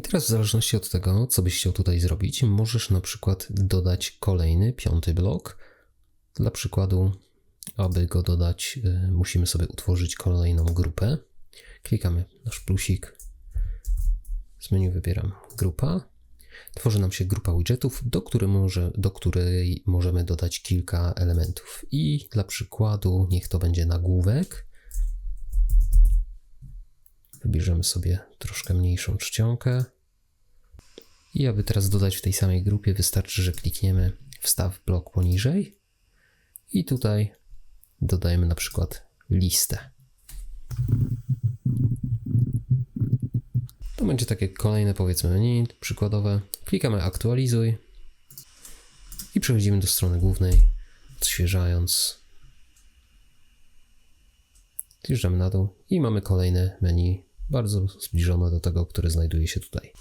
I teraz w zależności od tego, co byś chciał tutaj zrobić, możesz na przykład dodać kolejny, piąty blok. Dla przykładu, aby go dodać, y, musimy sobie utworzyć kolejną grupę. Klikamy nasz plusik. Z menu wybieram grupa. Tworzy nam się grupa widgetów, do, której może, do której możemy dodać kilka elementów. I dla przykładu, niech to będzie nagłówek. Wybierzemy sobie troszkę mniejszą czcionkę. I aby teraz dodać w tej samej grupie, wystarczy, że klikniemy wstaw blok poniżej. I tutaj dodajemy na przykład listę. To będzie takie kolejne, powiedzmy, menu przykładowe. Klikamy aktualizuj i przechodzimy do strony głównej, odświeżając. Zjeżdżamy na dół i mamy kolejne menu, bardzo zbliżone do tego, które znajduje się tutaj.